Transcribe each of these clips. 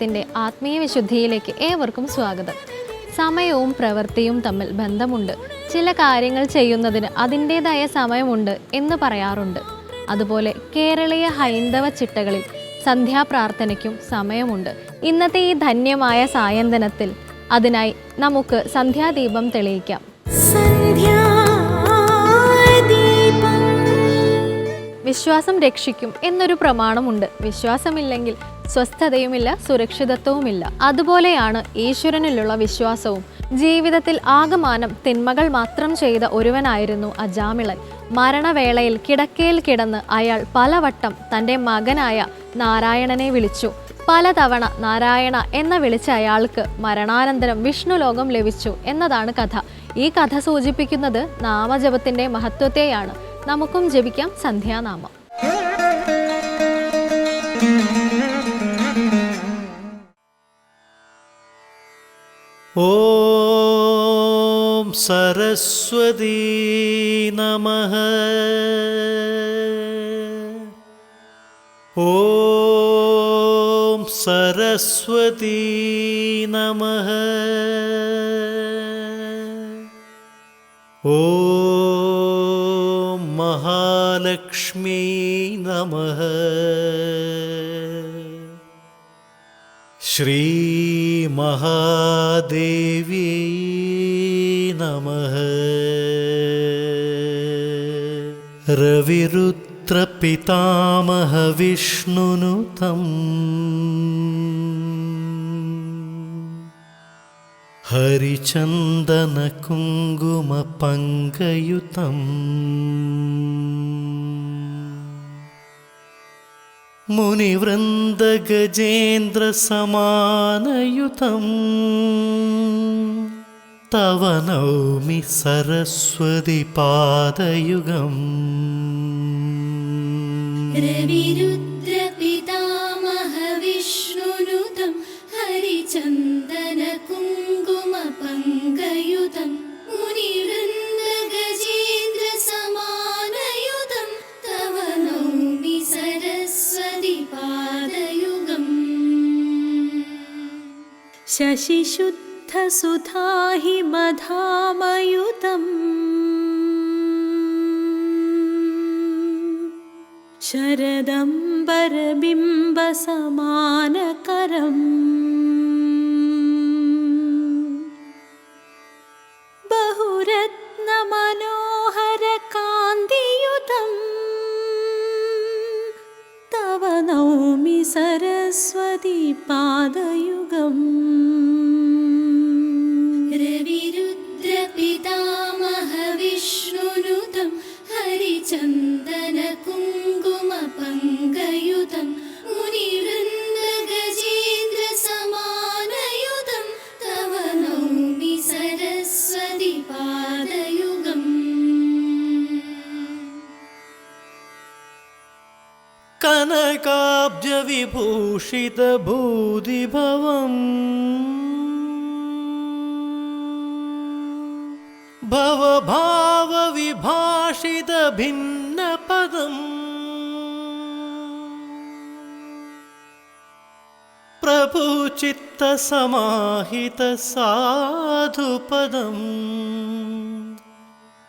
സന്ധ്യാദീപത്തിന്റെ ആത്മീയ വിശുദ്ധിയിലേക്ക് ഏവർക്കും സ്വാഗതം. സമയവും പ്രവൃത്തിയും തമ്മിൽ ബന്ധമുണ്ട്. ചില കാര്യങ്ങൾ ചെയ്യുന്നതിന് അതിന്റേതായ സമയമുണ്ട് എന്ന് പറയാറുണ്ട്. അതുപോലെ കേരളീയ ഹൈന്ദവ ചിട്ടകളിൽ സന്ധ്യാപ്രാർത്ഥനയ്ക്കും സമയമുണ്ട്. ഇന്നത്തെ ഈ ധന്യമായ സായന്തനത്തിൽ അതിനായി നമുക്ക് സന്ധ്യാദീപം തെളിയിക്കാം. വിശ്വാസം രക്ഷിക്കും എന്നൊരു പ്രമാണമുണ്ട്. വിശ്വാസമില്ലെങ്കിൽ സ്വസ്ഥതയുമില്ല സുരക്ഷിതത്വവുമില്ല. അതുപോലെയാണ് ഈശ്വരനിലുള്ള വിശ്വാസവും. ജീവിതത്തിൽ ആകമാനം തിന്മകൾ മാത്രം ചെയ്ത ഒരുവനായിരുന്നു അജാമിളൻ. മരണവേളയിൽ കിടക്കയിൽ കിടന്ന് അയാൾ പലവട്ടം തന്റെ മകനായ നാരായണനെ വിളിച്ചു. പലതവണ നാരായണ എന്ന വിളിച്ച അയാൾക്ക് മരണാനന്തരം വിഷ്ണുലോകം ലഭിച്ചു എന്നതാണ് കഥ. ഈ കഥ സൂചിപ്പിക്കുന്നത് നാമജപത്തിന്റെ മഹത്വത്തെയാണ്. നമുക്കും ജപിക്കാം സന്ധ്യാനാമം. ॐ सरस्वती नमः। ॐ सरस्वती नमः। ॐ महालक्ष्मी नमः देवी नमः। रविरुद्रपितामहविष्णुनुतम् हरिचन्दनकुङ्गुमपङ्गयुतम् मुनिवृन्दगजेन्द्रसमानयुतं तव नौमि सरस्वति पादयुगम् रविरुद्रपितामहविष्णुनुतं हरिचन्दनकुङ्कुमपङ्कयुतं शशिशुद्धसुधा हि मधामयुतम्। शरदम्बरबिम्बसमानकरम्। बहुरत्नमनोहरकान्तियुतम्। तव नौमि सरस्वती ചന്ദന കുങ്കുമ പങ്കയുതം മുനിവൃന്ദഗജേന്ദ്ര സമാനയുതം തവ നൗമി സരസ്വതി പാദയുഗം. കനകാബ്ജ വിഭൂഷിത ഭൂതിഭവം भवभावविभाषितभिन्नपदम् प्रभुचित्तसमाहितसाधुपदम्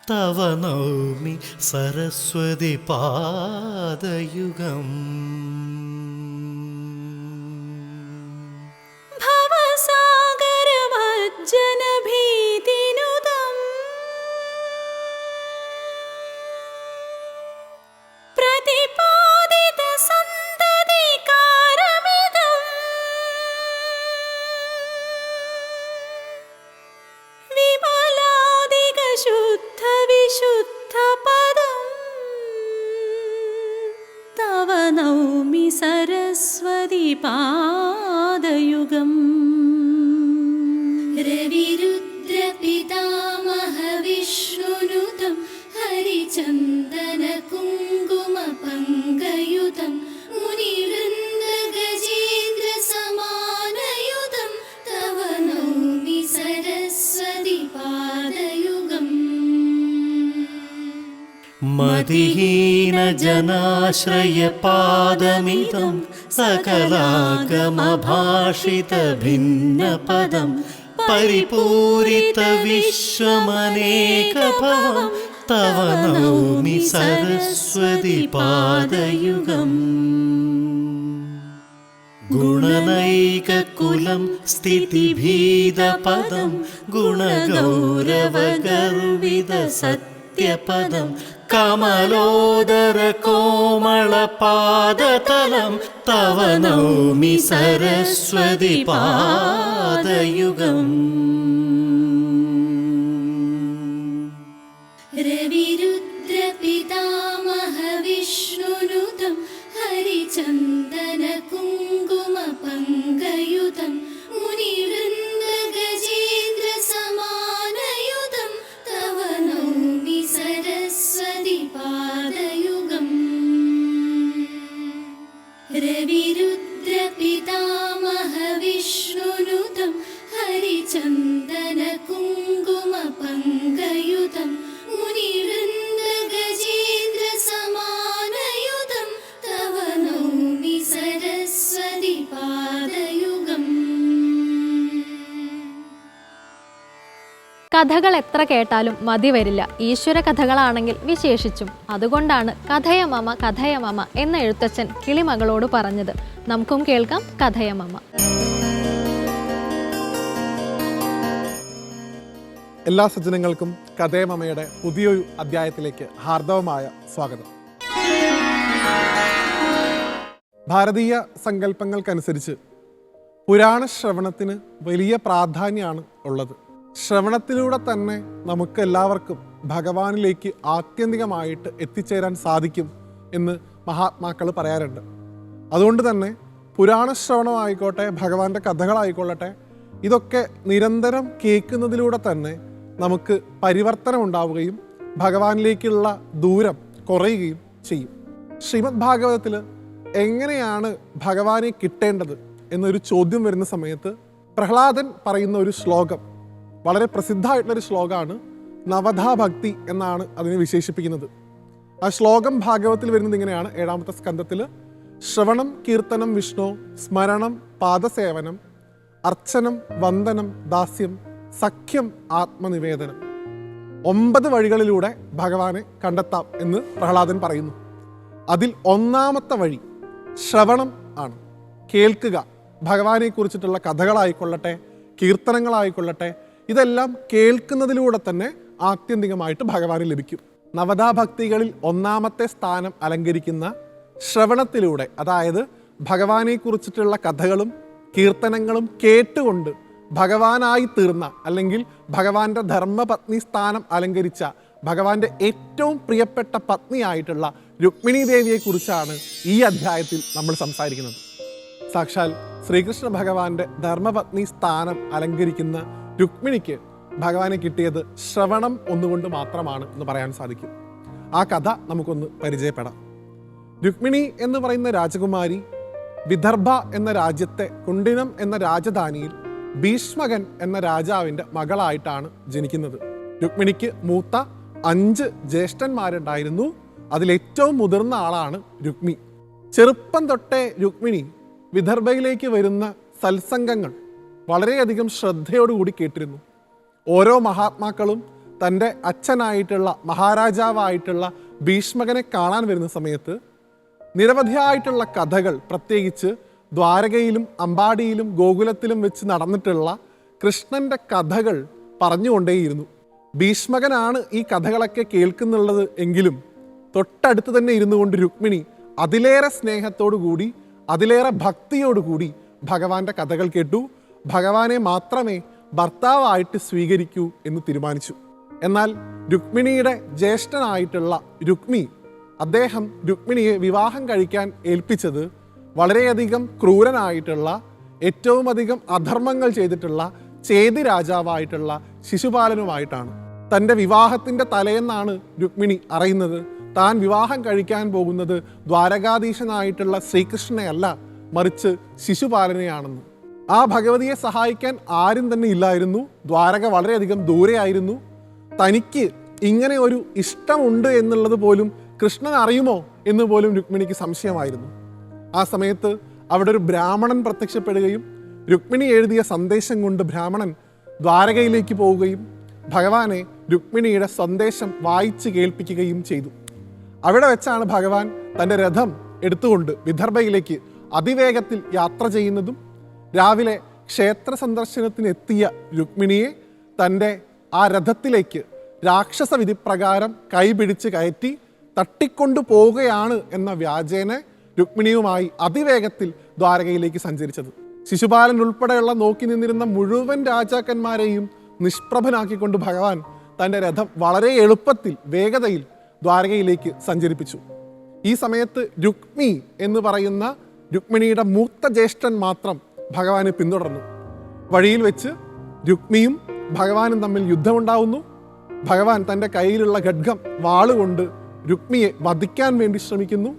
तव नौमि सरस्वति नौमि सरस्वति पादयुगम् रविरुद्रपितामहविष्णुनुतं हरिचन्दनकुङ्कुमपङ्कयुतं मतिहीनजनाश्रयपादमिदं सकलागमभाषितभिन्नपदं परिपूरितविश्वमनेकभवं तव नौमि सरस्वतिपादयुगम्। गुणनैककुलं स्थितिभीदपदं गुणगौरवगर्विदसत्यपदम् कमलोदर तव नौमि सरस्वतिपादयुगम्। रविरुद्रपितामहविष्णुनुतं हरिचन्दनकुङ्कुमपङ्गयुतं कुङ्कुमपङ्कयुगं കഥകൾ എത്ര കേട്ടാലും മതി വരില്ല. ഈശ്വര കഥകളാണെങ്കിൽ വിശേഷിച്ചും. അതുകൊണ്ടാണ് കഥയമാമ കഥയമാമ എന്ന എഴുത്തച്ഛൻ കിളിമകളോട് പറഞ്ഞത്. നമുക്കും കേൾക്കാം കഥയമാമ എല്ലാ സജ്ജനങ്ങൾക്കും കഥയമാമയുടെ പുതിയൊരു അധ്യായത്തിലേക്ക് ഹാർദവമായ സ്വാഗതം. ഭാരതീയ സങ്കല്പങ്ങൾക്കനുസരിച്ച് പുരാണ ശ്രവണത്തിന് വലിയ പ്രാധാന്യമാണ് ഉള്ളത്. ശ്രവണത്തിലൂടെ തന്നെ നമുക്ക് എല്ലാവർക്കും ഭഗവാനിലേക്ക് ആത്യന്തികമായിട്ട് എത്തിച്ചേരാൻ സാധിക്കും എന്ന് മഹാത്മാക്കൾ പറയാറുണ്ട്. അതുകൊണ്ട് തന്നെ പുരാണ ശ്രവണമായിക്കോട്ടെ ഭഗവാന്റെ കഥകളായിക്കൊള്ളട്ടെ ഇതൊക്കെ നിരന്തരം കേൾക്കുന്നതിലൂടെ തന്നെ നമുക്ക് പരിവർത്തനം ഉണ്ടാവുകയും ഭഗവാനിലേക്കുള്ള ദൂരം കുറയുകയും ചെയ്യും. ശ്രീമദ് ഭാഗവതത്തിൽ എങ്ങനെയാണ് ഭഗവാനെ കിട്ടേണ്ടത് എന്നൊരു ചോദ്യം വരുന്ന സമയത്ത് പ്രഹ്ലാദൻ പറയുന്ന ഒരു ശ്ലോകം വളരെ പ്രസിദ്ധമായിട്ടുള്ളൊരു ശ്ലോകമാണ് നവധാ ഭക്തി എന്നാണ് അതിനെ വിശേഷിപ്പിക്കുന്നത്. ആ ശ്ലോകം ഭാഗവത്തിൽ വരുന്നത് ഇങ്ങനെയാണ്. ഏഴാമത്തെ സ്കന്ധത്തിൽ ശ്രവണം കീർത്തനം വിഷ്ണു സ്മരണം പാദസേവനം അർച്ചനം വന്ദനം ദാസ്യം സഖ്യം ആത്മനിവേദനം. ഒമ്പത് വഴികളിലൂടെ ഭഗവാനെ കണ്ടെത്താം എന്ന് പ്രഹ്ലാദൻ പറയുന്നു. അതിൽ ഒന്നാമത്തെ വഴി ശ്രവണം ആണ്. കേൾക്കുക. ഭഗവാനെ കുറിച്ചിട്ടുള്ള കഥകളായിക്കൊള്ളട്ടെ കീർത്തനങ്ങളായിക്കൊള്ളട്ടെ ഇതെല്ലാം കേൾക്കുന്നതിലൂടെ തന്നെ ആത്യന്തികമായിട്ട് ഭഗവാന് ലഭിക്കും. നവതാഭക്തികളിൽ ഒന്നാമത്തെ സ്ഥാനം അലങ്കരിക്കുന്ന ശ്രവണത്തിലൂടെ അതായത് ഭഗവാനെ കുറിച്ചിട്ടുള്ള കഥകളും കീർത്തനങ്ങളും കേട്ടുകൊണ്ട് ഭഗവാനായി തീർന്ന അല്ലെങ്കിൽ ഭഗവാന്റെ ധർമ്മപത്നി സ്ഥാനം അലങ്കരിച്ച ഭഗവാന്റെ ഏറ്റവും പ്രിയപ്പെട്ട പത്നിയായിട്ടുള്ള രുക്മിണി ദേവിയെക്കുറിച്ചാണ് ഈ അധ്യായത്തിൽ നമ്മൾ സംസാരിക്കുന്നത്. സാക്ഷാൽ ശ്രീകൃഷ്ണ ഭഗവാന്റെ ധർമ്മപത്നി സ്ഥാനം അലങ്കരിക്കുന്ന രുക്മിണിക്ക് ഭഗവാനെ കിട്ടിയത് ശ്രവണം ഒന്നുകൊണ്ട് മാത്രമാണ് എന്ന് പറയാൻ സാധിക്കും. ആ കഥ നമുക്കൊന്ന് പരിചയപ്പെടാം. രുക്മിണി എന്ന് പറയുന്ന രാജകുമാരി വിദർഭ എന്ന രാജ്യത്തെ കുണ്ടിനം എന്ന രാജധാനിയിൽ ഭീഷ്മകൻ എന്ന രാജാവിന്റെ മകളായിട്ടാണ് ജനിക്കുന്നത്. രുക്മിണിക്ക് മൂത്ത അഞ്ച് ജ്യേഷ്ഠന്മാരുണ്ടായിരുന്നു. അതിലേറ്റവും മുതിർന്ന ആളാണ് രുക്മി. ചെറുപ്പം തൊട്ടേ രുക്മിണി വിദർഭയിലേക്ക് വരുന്ന സത്സംഗങ്ങൾ വളരെയധികം ശ്രദ്ധയോടുകൂടി കേട്ടിരുന്നു. ഓരോ മഹാത്മാക്കളും തന്റെ അച്ഛനായിട്ടുള്ള മഹാരാജാവായിട്ടുള്ള ഭീഷ്മകനെ കാണാൻ വരുന്ന സമയത്ത് നിരവധിയായിട്ടുള്ള കഥകൾ പ്രത്യേകിച്ച് ദ്വാരകയിലും അമ്പാടിയിലും ഗോകുലത്തിലും വെച്ച് നടന്നിട്ടുള്ള കൃഷ്ണന്റെ കഥകൾ പറഞ്ഞുകൊണ്ടേയിരുന്നു. ഭീഷ്മകനാണ് ഈ കഥകളൊക്കെ കേൾക്കുന്നുള്ളത് എങ്കിലും തൊട്ടടുത്ത് തന്നെ ഇരുന്നു കൊണ്ട് രുക്മിണി അതിലേറെ സ്നേഹത്തോടു കൂടി അതിലേറെ ഭക്തിയോടുകൂടി ഭഗവാന്റെ കഥകൾ കേട്ടു. ഭഗവാനെ മാത്രമേ ഭർത്താവായിട്ട് സ്വീകരിക്കൂ എന്ന് തീരുമാനിച്ചു. എന്നാൽ രുക്മിണിയുടെ ജ്യേഷ്ഠനായിട്ടുള്ള രുക്മി അദ്ദേഹം രുക്മിണിയെ വിവാഹം കഴിക്കാൻ ഏൽപ്പിച്ചത് വളരെയധികം ക്രൂരനായിട്ടുള്ള ഏറ്റവും അധികം അധർമ്മങ്ങൾ ചെയ്തിട്ടുള്ള ചേതി രാജാവായിട്ടുള്ള ശിശുപാലനുമായിട്ടാണ്. തന്റെ വിവാഹത്തിന്റെ തലയെന്നാണ് രുക്മിണി അറിയുന്നത്. താൻ വിവാഹം കഴിക്കാൻ പോകുന്നത് ദ്വാരകാധീശനായിട്ടുള്ള ശ്രീകൃഷ്ണനെയല്ല മറിച്ച് ശിശുപാലനെയാണെന്ന്. ആ ഭഗവതിയെ സഹായിക്കാൻ ആരും തന്നെ ഇല്ലായിരുന്നു. ദ്വാരക വളരെയധികം ദൂരെയായിരുന്നു. തനിക്ക് ഇങ്ങനെ ഒരു ഇഷ്ടമുണ്ട് എന്നുള്ളത് പോലും കൃഷ്ണൻ അറിയുമോ എന്ന് പോലും രുക്മിണിക്ക് സംശയമായിരുന്നു. ആ സമയത്ത് അവിടെ ഒരു ബ്രാഹ്മണൻ പ്രത്യക്ഷപ്പെടുകയും രുക്മിണി എഴുതിയ സന്ദേശം കൊണ്ട് ബ്രാഹ്മണൻ ദ്വാരകയിലേക്ക് പോവുകയും ഭഗവാനെ രുക്മിണിയുടെ സന്ദേശം വായിച്ച് കേൾപ്പിക്കുകയും ചെയ്തു. അവിടെ വെച്ചാണ് ഭഗവാൻ തന്റെ രഥം എടുത്തുകൊണ്ട് വിദർഭയിലേക്ക് അതിവേഗത്തിൽ യാത്ര ചെയ്യുന്നതും രാവിലെ ക്ഷേത്ര സന്ദർശനത്തിനെത്തിയ രുക്മിണിയെ തന്റെ ആ രഥത്തിലേക്ക് രാക്ഷസ വിധിപ്രകാരം കൈപിടിച്ച് കയറ്റി തട്ടിക്കൊണ്ടു പോവുകയാണ് എന്ന വ്യാജേനെ രുക്മിണിയുമായി അതിവേഗത്തിൽ ദ്വാരകയിലേക്ക് സഞ്ചരിച്ചത്. ശിശുപാലൻ ഉൾപ്പെടെയുള്ള നോക്കി നിന്നിരുന്ന മുഴുവൻ രാജാക്കന്മാരെയും നിഷ്പ്രഭനാക്കിക്കൊണ്ട് ഭഗവാൻ തന്റെ രഥം വളരെ എളുപ്പത്തിൽ വേഗതയിൽ ദ്വാരകയിലേക്ക് സഞ്ചരിപ്പിച്ചു. ഈ സമയത്ത് രുക്മി എന്ന് പറയുന്ന രുക്മിണിയുടെ മൂത്ത ജ്യേഷ്ഠൻ മാത്രം ഭഗവാനെ പിന്തുടർന്നു. വഴിയിൽ വെച്ച് രുക്മിയും ഭഗവാനും തമ്മിൽ യുദ്ധമുണ്ടാവുന്നു. ഭഗവാൻ തന്റെ കയ്യിലുള്ള ഖഡ്ഗം വാളുകൊണ്ട് രുക്മിയെ വധിക്കാൻ വേണ്ടി ശ്രമിക്കുന്നു.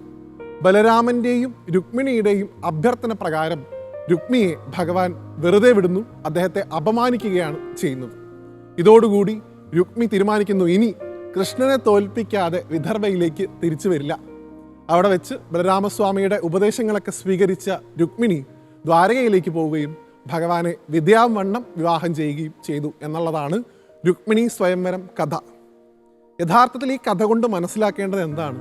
ബലരാമന്റെയും രുക്മിണിയുടെയും അഭ്യർത്ഥന പ്രകാരം രുക്മിയെ ഭഗവാൻ വെറുതെ വിടുന്നു. അദ്ദേഹത്തെ അപമാനിക്കുകയാണ് ചെയ്യുന്നത്. ഇതോടുകൂടി രുക്മി തീരുമാനിക്കുന്നു ഇനി കൃഷ്ണനെ തോൽപ്പിക്കാതെ വിദർഭയിലേക്ക് തിരിച്ചു വരില്ല. അവിടെ വെച്ച് ബലരാമസ്വാമിയുടെ ഉപദേശങ്ങളൊക്കെ സ്വീകരിച്ച രുക്മിണി ദ്വാരകയിലേക്ക് പോവുകയും ഭഗവാനെ വിദ്യാവണ്ണം വിവാഹം ചെയ്യുകയും ചെയ്തു എന്നുള്ളതാണ് രുക്മിണി സ്വയംവരം കഥ. യഥാർത്ഥത്തിൽ ഈ കഥ കൊണ്ട് മനസ്സിലാക്കേണ്ടത് എന്താണ്?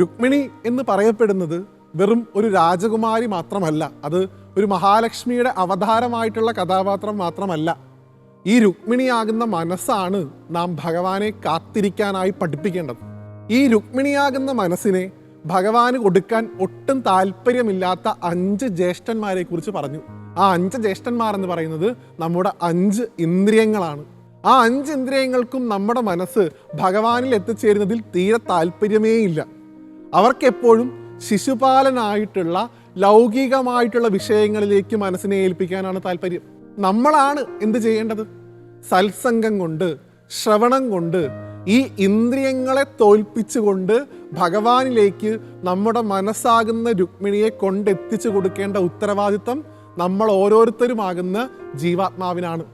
രുക്മിണി എന്ന് പറയപ്പെടുന്നത് വെറും ഒരു രാജകുമാരി മാത്രമല്ല അത് ഒരു മഹാലക്ഷ്മിയുടെ അവതാരമായിട്ടുള്ള കഥാപാത്രം മാത്രമല്ല. ഈ രുക്മിണിയാകുന്ന മനസ്സാണ് നാം ഭഗവാനെ കാത്തിരിക്കാനായി പഠിപ്പിക്കേണ്ടത്. ഈ രുക്മിണിയാകുന്ന മനസ്സിനെ ഭഗവാന് കൊടുക്കാൻ ഒട്ടും താല്പര്യമില്ലാത്ത അഞ്ച് ജ്യേഷ്ഠന്മാരെ കുറിച്ച് പറഞ്ഞു. ആ അഞ്ച് ജ്യേഷ്ഠന്മാർ എന്ന് പറയുന്നത് നമ്മുടെ അഞ്ച് ഇന്ദ്രിയങ്ങളാണ്. ആ അഞ്ച് ഇന്ദ്രിയങ്ങൾക്കും നമ്മുടെ മനസ്സ് ഭഗവാനിൽ എത്തിച്ചേരുന്നതിൽ തീരെ താല്പര്യമേയില്ല അവർക്കെപ്പോഴും ശിശുപാലനായിട്ടുള്ള ലൗകികമായിട്ടുള്ള വിഷയങ്ങളിലേക്ക് മനസ്സിനെ ഏൽപ്പിക്കാനാണ് താല്പര്യം. നമ്മളാണ് എന്ത് ചെയ്യേണ്ടത്? സത്സംഗം കൊണ്ട് ശ്രവണം കൊണ്ട് ഈ ഇന്ദ്രിയങ്ങളെ തോൽപ്പിച്ചുകൊണ്ട് ഭഗവാനിലേക്ക് നമ്മുടെ മനസ്സാകുന്ന രുക്മിണിയെ കൊണ്ടെത്തിച്ചു കൊടുക്കേണ്ട ഉത്തരവാദിത്തം നമ്മൾ ഓരോരുത്തരുമാകുന്ന ജീവാത്മാവിനാണ്.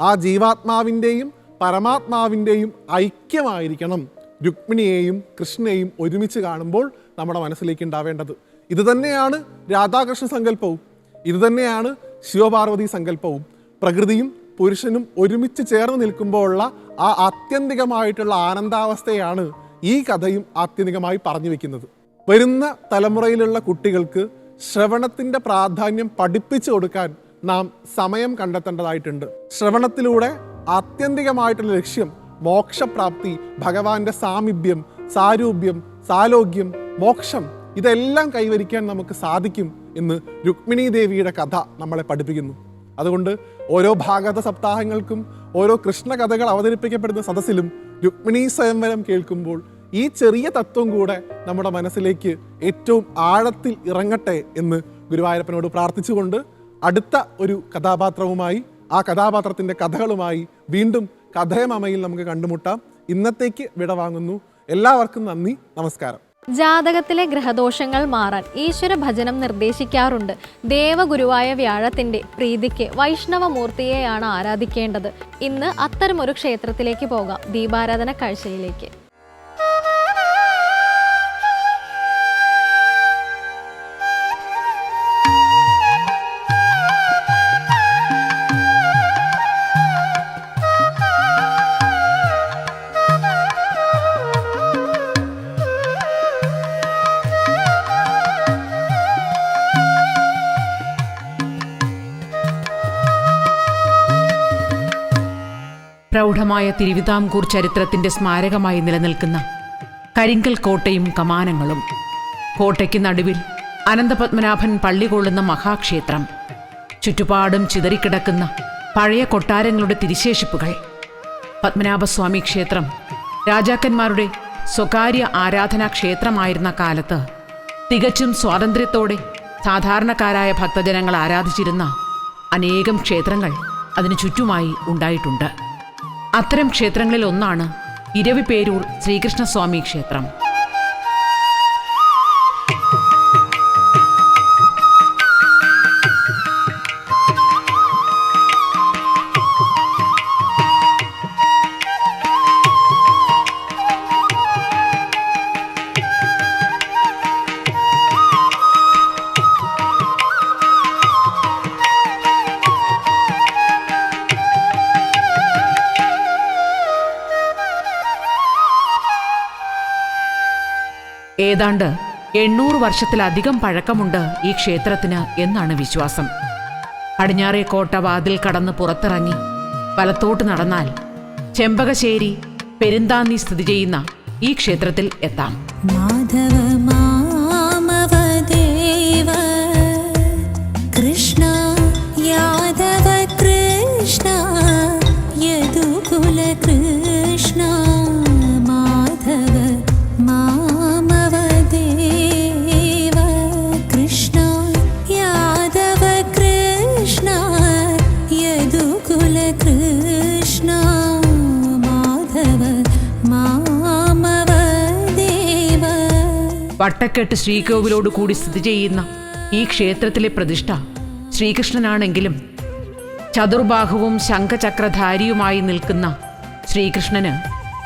ആ ജീവാത്മാവിന്റെയും പരമാത്മാവിന്റെയും ഐക്യമായിരിക്കണം രുക്മിണിയെയും കൃഷ്ണനെയും ഒരുമിച്ച് കാണുമ്പോൾ നമ്മുടെ മനസ്സിലേക്ക് ഉണ്ടാവേണ്ടത്. ഇത് തന്നെയാണ് രാധാകൃഷ്ണ സങ്കല്പവും. ഇത് തന്നെയാണ് ശിവപാർവതി സങ്കല്പവും. പ്രകൃതിയും പുരുഷനും ഒരുമിച്ച് ചേർന്ന് നിൽക്കുമ്പോഴുള്ള ആ ആത്യന്തികമായിട്ടുള്ള ആനന്ദാവസ്ഥയാണ് ഈ കഥയും ആത്യന്തികമായി പറഞ്ഞു വെക്കുന്നത്. വരുന്ന തലമുറയിലുള്ള കുട്ടികൾക്ക് ശ്രവണത്തിന്റെ പ്രാധാന്യം പഠിപ്പിച്ചു കൊടുക്കാൻ നാം സമയം കണ്ടെത്തേണ്ടതായിട്ടുണ്ട്. ശ്രവണത്തിലൂടെ ആത്യന്തികമായിട്ടുള്ള ലക്ഷ്യം മോക്ഷപ്രാപ്തി ഭഗവാന്റെ സാമീപ്യം സാരൂപ്യം സാലോഗ്യം മോക്ഷം ഇതെല്ലാം കൈവരിക്കാൻ നമുക്ക് സാധിക്കും എന്ന് രുക്മിണി ദേവിയുടെ കഥ നമ്മളെ പഠിപ്പിക്കുന്നു. അതുകൊണ്ട് ഓരോ ഭാഗവത സപ്താഹങ്ങൾക്കും ഓരോ കൃഷ്ണ കഥകൾ അവതരിപ്പിക്കപ്പെടുന്ന സദസ്സിലും രുക്മിണി സ്വയംവരം കേൾക്കുമ്പോൾ ഈ ചെറിയ തത്വം കൂടെ നമ്മുടെ മനസ്സിലേക്ക് ഏറ്റവും ആഴത്തിൽ ഇറങ്ങട്ടെ എന്ന് ഗുരുവായൂരപ്പനോട് പ്രാർത്ഥിച്ചുകൊണ്ട് അടുത്ത ഒരു കഥാപാത്രവുമായി ആ കഥാപാത്രത്തിന്റെ കഥകളുമായി വീണ്ടും കഥയമമയിൽ നമുക്ക് കണ്ടുമുട്ടാം. ഇന്നത്തേക്ക് വിട വാങ്ങുന്നു എല്ലാവർക്കും നന്ദി. നമസ്കാരം. ജാതകത്തിലെ ഗ്രഹദോഷങ്ങൾ മാറാൻ ഈശ്വര ഭജനം നിർദ്ദേശിക്കാറുണ്ട്. ദേവഗുരുവായ വ്യാഴത്തിന്റെ പ്രീതിക്ക് വൈഷ്ണവമൂർത്തിയെയാണ് ആരാധിക്കേണ്ടത്. ഇന്ന് അത്തരമൊരു ക്ഷേത്രത്തിലേക്ക് പോകാം. ദീപാരാധന കാഴ്ചയിലേക്ക്. പ്രൗഢമായ തിരുവിതാംകൂർ ചരിത്രത്തിന്റെ സ്മാരകമായി നിലനിൽക്കുന്ന കരിങ്കൽ കോട്ടയും കമാനങ്ങളും കോട്ടയ്ക്ക് നടുവിൽ അനന്തപത്മനാഭൻ പള്ളി കൊള്ളുന്ന മഹാക്ഷേത്രം ചുറ്റുപാടും ചിതറിക്കിടക്കുന്ന പഴയ കൊട്ടാരങ്ങളുടെ തിരിശേഷിപ്പുകൾ പത്മനാഭസ്വാമി ക്ഷേത്രം രാജാക്കന്മാരുടെ സ്വകാര്യ ആരാധനാ ക്ഷേത്രമായിരുന്ന കാലത്ത് തികച്ചും സ്വാതന്ത്ര്യത്തോടെ സാധാരണക്കാരായ ഭക്തജനങ്ങൾ ആരാധിച്ചിരുന്ന അനേകം ക്ഷേത്രങ്ങൾ അതിനു ചുറ്റുമായി ഉണ്ടായിട്ടുണ്ട്. അത്തരം ക്ഷേത്രങ്ങളിൽ ഒന്നാണ് ഇരവിപേരൂർ ശ്രീകൃഷ്ണസ്വാമി ക്ഷേത്രം. ഏതാണ്ട് എണ്ണൂറ് വർഷത്തിലധികം പഴക്കമുണ്ട് ഈ ക്ഷേത്രത്തിന് എന്നാണ് വിശ്വാസം. പടിഞ്ഞാറേ കോട്ട വാതിൽ കടന്ന് പുറത്തിറങ്ങി വലത്തോട്ട് നടന്നാൽ ചെമ്പകശ്ശേരി പെരുന്താന്നി സ്ഥിതി ചെയ്യുന്ന ഈ ക്ഷേത്രത്തിൽ എത്താം. മാധവ വട്ടക്കെട്ട് ശ്രീകോവിലോട് കൂടി സ്ഥിതി ചെയ്യുന്ന ഈ ക്ഷേത്രത്തിലെ പ്രതിഷ്ഠ ശ്രീകൃഷ്ണനാണെങ്കിലും ചതുർബാഹുവും ശംഖചക്രധാരിയുമായി നിൽക്കുന്ന ശ്രീകൃഷ്ണന്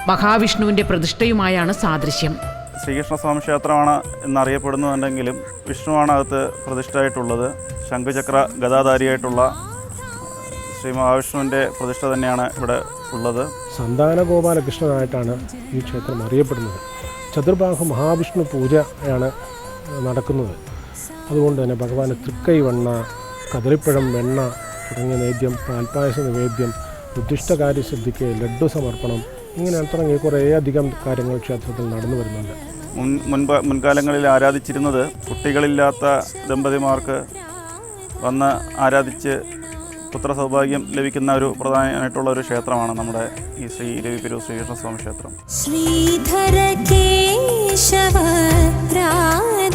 മഹാവിഷ്ണുവിന്റെ പ്രതിഷ്ഠയുമായാണ് സാദൃശ്യം. ശ്രീകൃഷ്ണസ്വാമി ക്ഷേത്രമാണ് എന്നറിയപ്പെടുന്നുണ്ടെങ്കിലും വിഷ്ണുവാണ് അകത്ത് പ്രതിഷ്ഠയായിട്ടുള്ളത്. ശംഖചക്ര ഗതാധാരിയായിട്ടുള്ള ശ്രീ മഹാവിഷ്ണുവിന്റെ പ്രതിഷ്ഠ തന്നെയാണ് ഇവിടെ ഉള്ളത്. സന്താന ഗോപാലകൃഷ്ണനായിട്ടാണ് ഈ ക്ഷേത്രം അറിയപ്പെടുന്നത്. ചതുർബാഹു മഹാവിഷ്ണു പൂജയാണ് നടക്കുന്നത്. അതുകൊണ്ട് തന്നെ ഭഗവാന് തൃക്കൈ വണ്ണ കദളിപ്പഴം വെണ്ണ തുടങ്ങിയ നേദ്യം പാൽപ്പായസ നിവേദ്യം ഉദ്ദിഷ്ടകാര്യസിദ്ധിക്ക് ലഡ്ഡു സമർപ്പണം ഇങ്ങനെ തുടങ്ങി കുറേയധികം കാര്യങ്ങൾ ക്ഷേത്രത്തിൽ നടന്നു വരുന്നുണ്ട്. മുൻ മുൻപ് മുൻകാലങ്ങളിൽ ആരാധിച്ചിരുന്നത് കുട്ടികളില്ലാത്ത ദമ്പതിമാർക്ക് വന്ന് ആരാധിച്ച് പുത്രസൗഭാഗ്യം ലഭിക്കുന്ന ഒരു പ്രധാനമായിട്ടുള്ള ഒരു ക്ഷേത്രമാണ് നമ്മുടെ ഈ ശ്രീ രവിപുരു ശ്രീകൃഷ്ണസ്വാമി ക്ഷേത്രം. ശ്രീധര കേശവ രാധാരമണ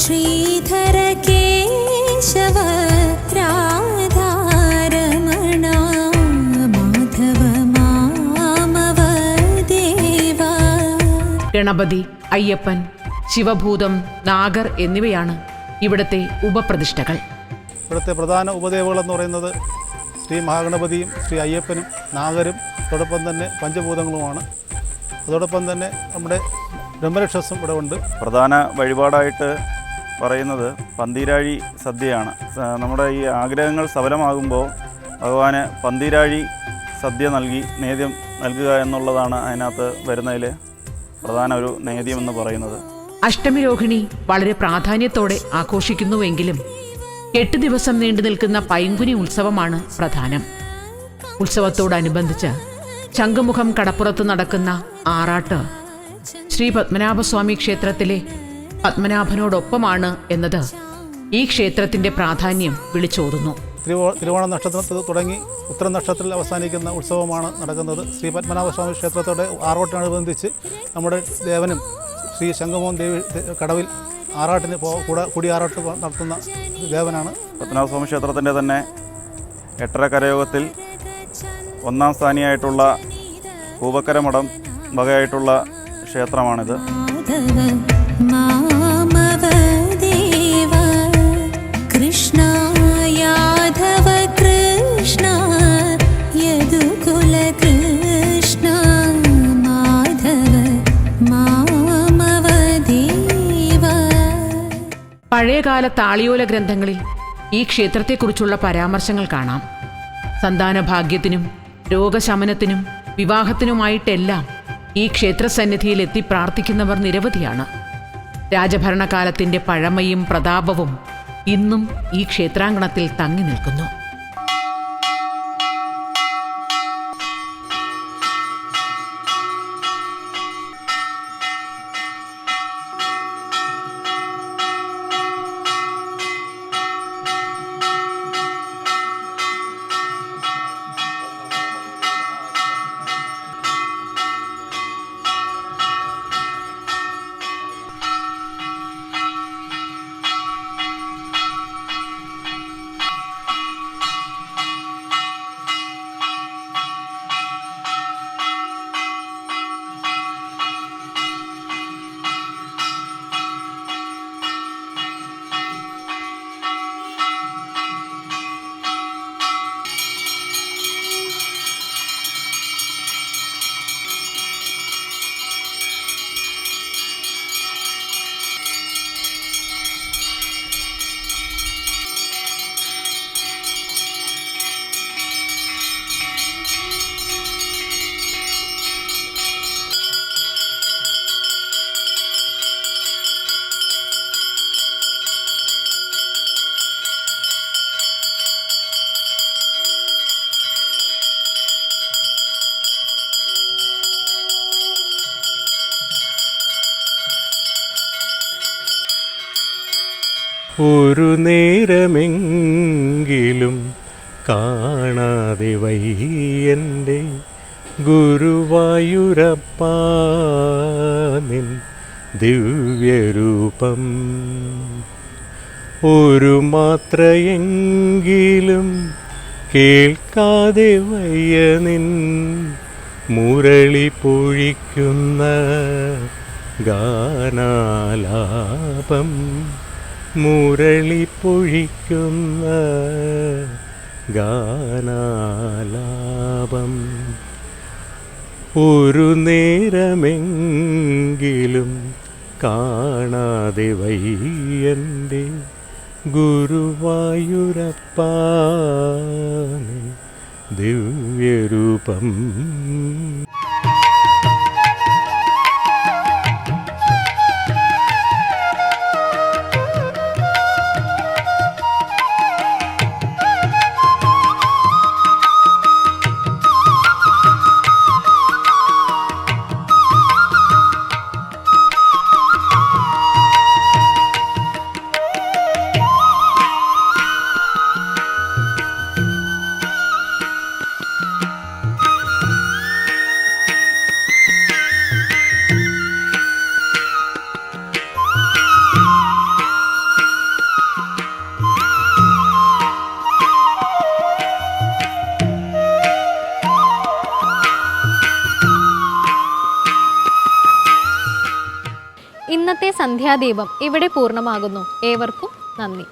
ശ്രീധര കേശവ രാധാരമണ മാധവ മാമവ ദേവ ഗണപതി അയ്യപ്പൻ ശിവഭൂതം നാഗർ എന്നിവയാണ് ഇവിടത്തെ ഉപപ്രതിഷ്ഠകൾ. ഇവിടുത്തെ പ്രധാന ഉപദേവകളെന്ന് പറയുന്നത് ശ്രീ മഹാഗണപതിയും ശ്രീ അയ്യപ്പനും നാഗരും അതോടൊപ്പം തന്നെ പഞ്ചഭൂതങ്ങളുമാണ്. അതോടൊപ്പം തന്നെ നമ്മുടെ ബ്രഹ്മരക്ഷസും ഇവിടെ ഉണ്ട്. പ്രധാന വഴിപാടായിട്ട് പറയുന്നത് പന്തീരാഴി സദ്യയാണ്. നമ്മുടെ ഈ ആഗ്രഹങ്ങൾ സഫലമാകുമ്പോൾ ഭഗവാന് പന്തീരാഴി സദ്യ നൽകി നേദ്യം നൽകുക എന്നുള്ളതാണ് അതിനകത്ത് വരുന്നതിൽ പ്രധാന ഒരു നേദ്യം എന്ന് പറയുന്നത്. അഷ്ടമി രോഹിണി വളരെ പ്രാധാന്യത്തോടെ ആഘോഷിക്കുന്നുവെങ്കിലും എട്ട് ദിവസം നീണ്ടു നിൽക്കുന്ന പൈങ്കുനി ഉത്സവമാണ് പ്രധാനം. ഉത്സവത്തോടനുബന്ധിച്ച് ശംഖുമുഖം കടപ്പുറത്ത് നടക്കുന്ന ആറാട്ട് ശ്രീ പത്മനാഭസ്വാമി ക്ഷേത്രത്തിലെ പത്മനാഭനോടൊപ്പമാണ് എന്നത് ഈ ക്ഷേത്രത്തിന്റെ പ്രാധാന്യം വിളിച്ചോതുന്നു. തിരുവോണം നക്ഷത്രത്തിൽ തുടങ്ങി ഉത്തര നക്ഷത്രത്തിൽ അവസാനിക്കുന്ന ഉത്സവമാണ് നടക്കുന്നത്. ശ്രീ പത്മനാഭസ്വാമി ക്ഷേത്രത്തോടെ ആറോട്ടിനനുബന്ധിച്ച് നമ്മുടെ ദേവനും ശ്രീ ശംഖമോഹൻ ദേവി കടവിൽ ആറാട്ടിന് പോ കൂടെ കൂടിയാറാട്ട് നടത്തുന്ന ദേവനാണ്. പത്മനാഭസ്വാമി ക്ഷേത്രത്തിന്റെ തന്നെ എട്ടര കരയോഗത്തിൽ ഒന്നാം സ്ഥാനിയായിട്ടുള്ള പൂവക്കര മഠം വകയായിട്ടുള്ള ക്ഷേത്രമാണിത്. മാമവ ദേവ കൃഷ്ണ പഴയകാല താളിയോല ഗ്രന്ഥങ്ങളിൽ ഈ ക്ഷേത്രത്തെക്കുറിച്ചുള്ള പരാമർശങ്ങൾ കാണാം. സന്താന ഭാഗ്യത്തിനും രോഗശമനത്തിനും വിവാഹത്തിനുമായിട്ടെല്ലാം ഈ ക്ഷേത്രസന്നിധിയിൽ എത്തി പ്രാർത്ഥിക്കുന്നവർ നിരവധിയാണ്. രാജഭരണകാലത്തിന്റെ പഴമയും പ്രതാപവും ഇന്നും ഈ ക്ഷേത്രാങ്കണത്തിൽ തങ്ങി നിൽക്കുന്നു. ഒരു നേരമെങ്കിലും കാണാതെ വയ്യന്റെ ഗുരുവായൂരപ്പാനിൻ ദിവ്യരൂപം. ഒരു മാത്രയെങ്കിലും കേൾക്കാതെ വയ്യ നിൻ മുരളി പൊഴിക്കുന്ന ഗാനാലാപം. മുരളി പൊഴിക്കുന്ന ഗാനാലാപം. ഒരു നേരമെങ്കിലും കാണാതെ വയ്യന്റെ ഗുരുവായൂരപ്പാ നിൻ ദിവ്യരൂപം. സന്ധ്യാദീപം ഇവിടെ പൂർണമാകുന്നു. ഏവർക്കും നന്ദി.